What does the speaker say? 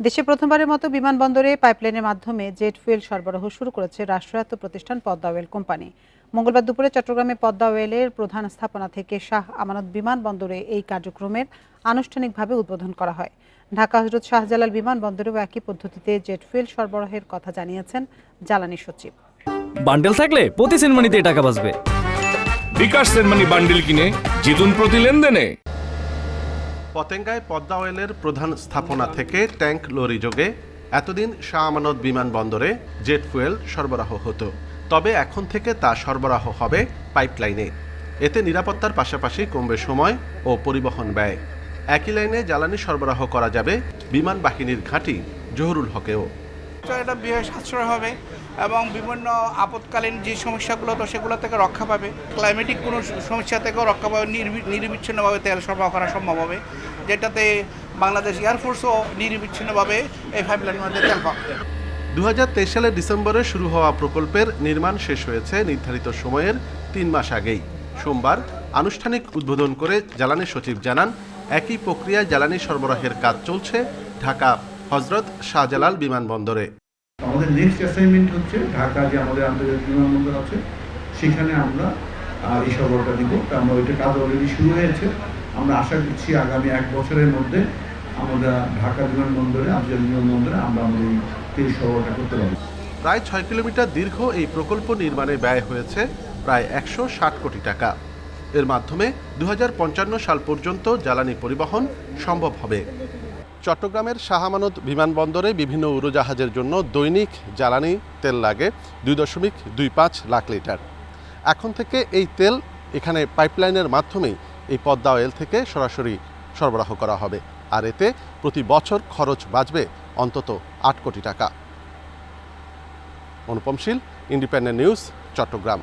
দেশে প্রথমবারের মতো বিমানবন্দরে পাইপলাইনের মাধ্যমে জেট ফুয়েল সরবরাহ শুরু করেছে রাষ্ট্রায়ত্ত প্রতিষ্ঠান পদ্মা ওয়েল কোম্পানি। মঙ্গলবার দুপুরে চট্টগ্রামে পদ্মা ওয়েলের প্রধান স্থাপনা থেকে শাহ আমানত বিমানবন্দরে এই কার্যক্রমের আনুষ্ঠানিকভাবে উদ্বোধন করা হয়। ঢাকা হজরত শাহজালাল বিমানবন্দরেও একই পদ্ধতিতে জেট ফুয়েল সরবরাহের কথা জানিয়েছেন জ্বালানি সচিব। বান্ডেল থাকলে প্রতি সেনমানিতে টাকা বাঁচবে। বিকাশ সেনমানি বান্ডিল কিনে জিতুন প্রতি লেনদেনে। পতেঙ্গায় পদ্মা অয়েলের প্রধান স্থাপনা থেকে ট্যাঙ্ক লরি যোগে এতদিন শাহ আমানত বিমানবন্দরে জেট ফুয়েল সরবরাহ হতো। তবে এখন থেকে তা সরবরাহ হবে পাইপলাইনে। এতে নিরাপত্তার পাশাপাশি কমবে সময় ও পরিবহন ব্যয়। একই লাইনে জ্বালানি সরবরাহ করা যাবে বিমান বাহিনীর ঘাঁটি জহুরুল হকেও। তো এটা বিয়ে সাশ্রয় হবে এবং বিভিন্ন আপৎকালীন যে সমস্যাগুলো, তো সেগুলো থেকে রক্ষা পাবে। ক্লাইমেটিক কোনো সমস্যা থেকেও রক্ষা পাবে, নির্বি- নিরবিচ্ছিন্নভাবে তেল সরবরাহ করা সম্ভব হবে, যেটাতে বাংলাদেশ এয়ারফোর্সও নিরবিচ্ছিন্নভাবে এই পাইপলাইনের মধ্যে তেল পাবে। দু সালের ডিসেম্বরে শুরু হওয়া প্রকল্পের নির্মাণ শেষ হয়েছে নির্ধারিত সময়ের তিন মাস আগেই। সোমবার আনুষ্ঠানিক উদ্বোধন করে জ্বালানি সচিব জানান, একই প্রক্রিয়ায় জ্বালানি সরবরাহের কাজ চলছে ঢাকা হজরত শাহজালাল বিমানবন্দরে। আমাদের নেক্সট অ্যাসাইনমেন্ট হচ্ছে ঢাকা যে আমাদের আন্তর্জাতিক বিমানবন্দর আছে সেখানে আমরা এই সরবরাহটা দিব। আমরা ওইটা কাজ অলরেডি শুরু হয়েছে। আমরা আশা করছি আগামী এক বছরের মধ্যে আমরা ঢাকা বিমানবন্দরে আন্তর্জাতিক বিমানবন্দরে আমরা আমাদের এই সরবরাহটা করতে পারব। প্রায় ছয় কিলোমিটার দীর্ঘ এই প্রকল্প নির্মাণে ব্যয় হয়েছে প্রায় একশো ষাট কোটি টাকা। এর মাধ্যমে দু হাজার পঞ্চান্ন সাল পর্যন্ত জ্বালানি পরিবহন সম্ভব হবে। চট্টগ্রামের শাহামানত বিমানবন্দরে বিভিন্ন উড়োজাহাজের জন্য দৈনিক জ্বালানি তেল লাগে দুই দশমিক দুই পাঁচ লাখ লিটার। এখন থেকে এই তেল এখানে পাইপলাইনের মাধ্যমেই এই পদ্মা অয়েল থেকে সরাসরি সরবরাহ করা হবে। আর এতে প্রতি বছর খরচ বাঁচবে অন্তত আট কোটি টাকা। Anupam Shil Independent News Chattogram.